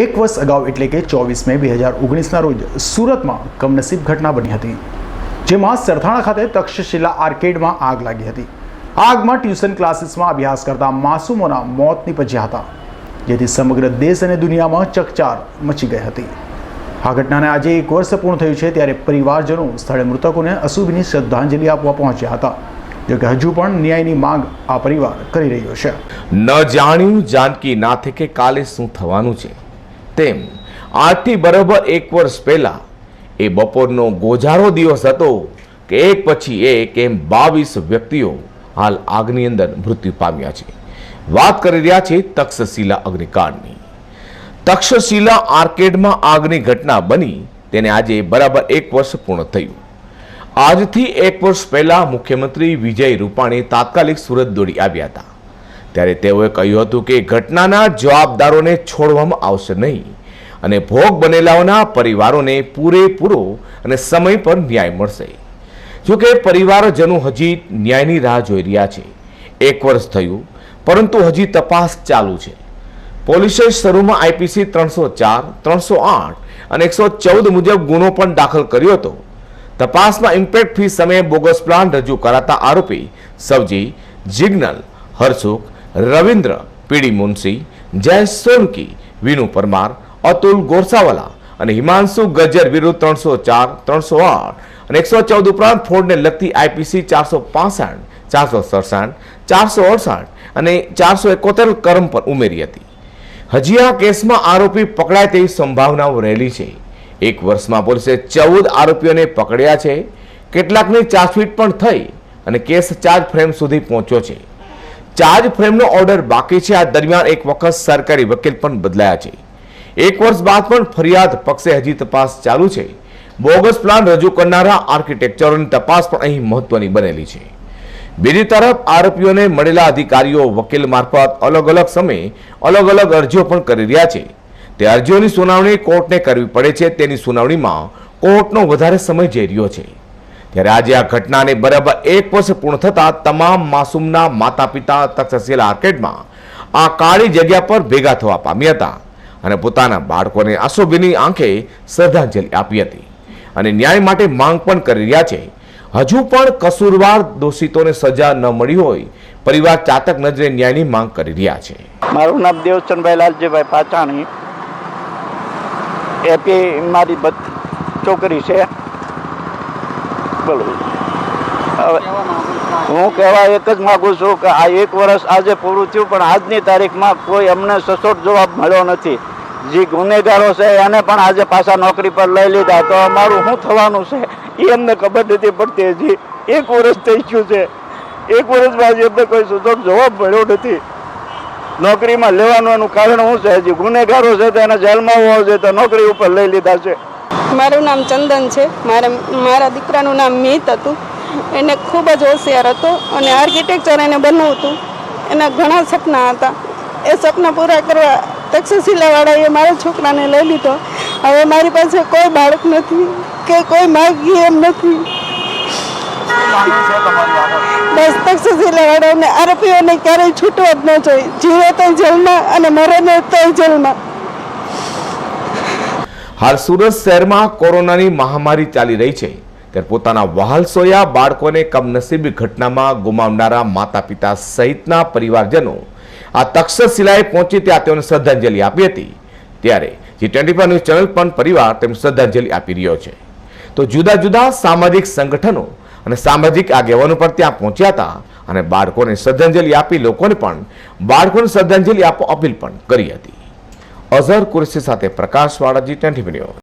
એક વર્ષ અગાઉ એટલે કે ચોવીસ મે બે હજાર ઓગણીસના રોજ સુરતમાં કમનસીબ ઘટના બની હતી, જેમાં સરથાણા ખાતે તક્ષશિલા આર્કેડમાં આગ લાગી હતી. આગમાં ટ્યુશન ક્લાસીસમાં અભ્યાસ કરતા માસૂમોના મોત નીપજ્યા હતા, જેથી સમગ્ર દેશ અને દુનિયામાં ચકચાર મચી ગઈ હતી. આ ઘટનાને આજે એક વર્ષ પૂર્ણ થયું છે ત્યારે પરિવારજનો સ્થળે મૃતકોને અશુભની શ્રદ્ધાંજલિ આપવા પહોંચ્યા હતા જોકે હજુ પણ ન્યાયની માંગ આ પરિવાર કરી રહ્યો છે. ન જાણ્યું જાનકી નાથે કે કાલે શું થવાનું છે? તેમ આજથી બરાબર એક વર્ષ પહેલાં એ બપોરનો ગોજારો દિવસ હતો કે એક પછી એક એમ બાવીસ વ્યક્તિઓ હાલ આગની અંદર મૃત્યુ પામ્યા છે. વાત કરી રહ્યા છે તક્ષશિલા અગ્નિકાંડની. તક્ષશિલા આર્કેડમાં આગની ઘટના બની તેને આજે બરાબર એક વર્ષ પૂર્ણ થયું. આજથી એક વર્ષ પહેલા મુખ્યમંત્રી વિજય રૂપાણી તાત્કાલિક સુરત દોડી આવ્યા હતા. ત્યારે તેઓએ કહ્યું હતું કે ઘટનાના જવાબદારોને છોડવામાં આવશે નહીં અને ભોગ બનેલાઓના પરિવારોને પૂરેપૂરો અને સમય પર ન્યાય મળશે. જોકે પરિવારજનો હજી ન્યાયની રાહ જોઈ રહ્યા છે. એક વર્ષ થયું, પરંતુ હજી તપાસ ચાલુ છે. પોલીસે શરૂમાં આઈપીસી ત્રણસો ચાર, ત્રણસો આઠ અને એકસો ચૌદ મુજબ ગુનો પણ દાખલ કર્યો હતો. તપાસમાં ઇમ્પેક્ટ ફી સમયે બોગસ પ્લાન રજૂ કરાતા આરોપી સવજી, જિગ્નલ હરસુખ રવિન્દ્ર, પીડી મુનસી જય સોલંકી, વિનુ પરમાર, અતુલ ગોરસાવાલા અને હિમાંશુ ગજ્જર વિરુદ્ધ ત્રણસો ચાર, ત્રણસો આઠ અને એકસો ચૌદ ઉપરાંત ફોડને લગતી આઈપીસી ચારસો પાસઠ, ચારસો સડસઠ, ચારસો અડસઠ અને ચારસો એકોતેર કરમ પર ઉમેરી હતી. હજી આ કેસમાં આરોપી પકડાય તેવી સંભાવનાઓ રહેલી છે. એક વર્ષમાં પોલીસે ચૌદ આરોપીઓને પકડ્યા છે. કેટલાકની ચાર્જશીટ પણ થઈ અને કેસ ચાર્જ ફ્રેમ સુધી પહોંચ્યો છે. ચાર્જ ફ્રેમનો ઓર્ડર બાકી છે. આ દરમિયાન એક વખત સરકારી વકીલ પણ બદલાયા છે. એક વર્ષ બાદ પણ ફરિયાદ પક્ષે હજી તપાસ ચાલુ છે. બોગસ પ્લાન રજૂ કરનારા આર્કિટેક્ચરોની તપાસ પણ અહીં મહત્વની બનેલી છે. બીજી તરફ આરોપીઓને મળેલા અધિકારીઓ વકીલ મારફત અલગ અલગ સમયે અલગ અલગ અરજીઓ પણ કરી રહ્યા છે. તે અરજીઓની સુનાવણી કોર્ટને કરવી પડે છે. તેની સુનાવણીમાં કોર્ટનો વધારે સમય જઈ રહ્યો છે. ત્યારે આજે આ ઘટનાને બરાબર એક વર્ષ પૂર્ણ થતા તમામ માસૂમના માતા પિતા તક્ષશિલા આર્કેડમાં આ કાળી જગ્યા પર ભેગા થવા પામ્યા હતા અને પોતાના બાળકોને આસોબીની આંખે શ્રદ્ધાંજલિ આપી હતી. અને ન્યાય માટે માંગ પણ કરી રહ્યા છે. હજુ પણ કસૂરવાર દોષિતોને સજા ન મળી હોય, પરિવાર ચાતક નજરે ન્યાયની માંગ કરી રહ્યા છે. મારું નામ દેવચંદભાઈ લાલજીભાઈ પાચાણી એપી મારી છોકરી છે. હવે હું કહેવા એક જ માગું છું કે આ એક વર્ષ આજે પૂરું થયું, પણ આજની તારીખમાં કોઈ અમને સચોટ જવાબ મળ્યો નથી. જે ગુનેગારો છે, એને પણ આજે પાછા નોકરી પર લઈ લીધા. તો અમારું શું થવાનું છે? એ અમને ખબર નથી પડતી હજી. એક વર્ષ થઈ ગયું છે. એક વર્ષમાં હજી અમને કોઈ સચોટ જવાબ મળ્યો નથી. નોકરીમાં લેવાનું એનું કારણ શું છે? હજી ગુનેગારો છે, તો એને જેલમાં હોવો જોઈએ, તો નોકરી ઉપર લઈ લીધા છે. મારું નામ ચંદન છે. મારે, મારા દીકરાનું નામ મિત હતું. એને ખૂબ જ હોશિયાર હતો અને આર્કિટેક્ચર એને બનવું હતું એના ઘણા સપના હતા. એ સપના પૂરા કરવા તક્ષશિલાવાળાએ મારા છોકરાને લઈ લીધો. હવે મારી પાસે કોઈ બાળક નથી કે કોઈ માગી એમ નથી. બસ તક્ષશિલાવાળાને આરોપીઓને ક્યારેય છૂટવા જ ન જોઈએ. જીવે તો જેલમાં અને મરે તો જેલમાં. હાલ સુરત શહેરમાં કોરોનાની મહામારી ચાલી રહી છે. ત્યારે પોતાના વહાલસોયા બાળકોને કમનસીબી ઘટનામાં ગુમાવનારા માતા પિતા સહિતના પરિવારજનો આ તક્ષશિલાએ પહોંચી ત્યાં તેઓને શ્રદ્ધાંજલિ આપી હતી. ત્યારે જી ટ્વેન્ટી ન્યૂઝ ચેનલ પણ પરિવાર તેમને શ્રદ્ધાંજલિ આપી રહ્યો છે. તો જુદા જુદા સામાજિક સંગઠનો અને સામાજિક આગેવાનો પણ ત્યાં પહોંચ્યા હતા અને બાળકોને શ્રદ્ધાંજલિ આપી લોકોને પણ બાળકોને શ્રદ્ધાંજલિ આપવા અપીલ પણ કરી હતી. અઝહર કુરેશી સાથે પ્રકાશ વાળાજી ટેન્ટી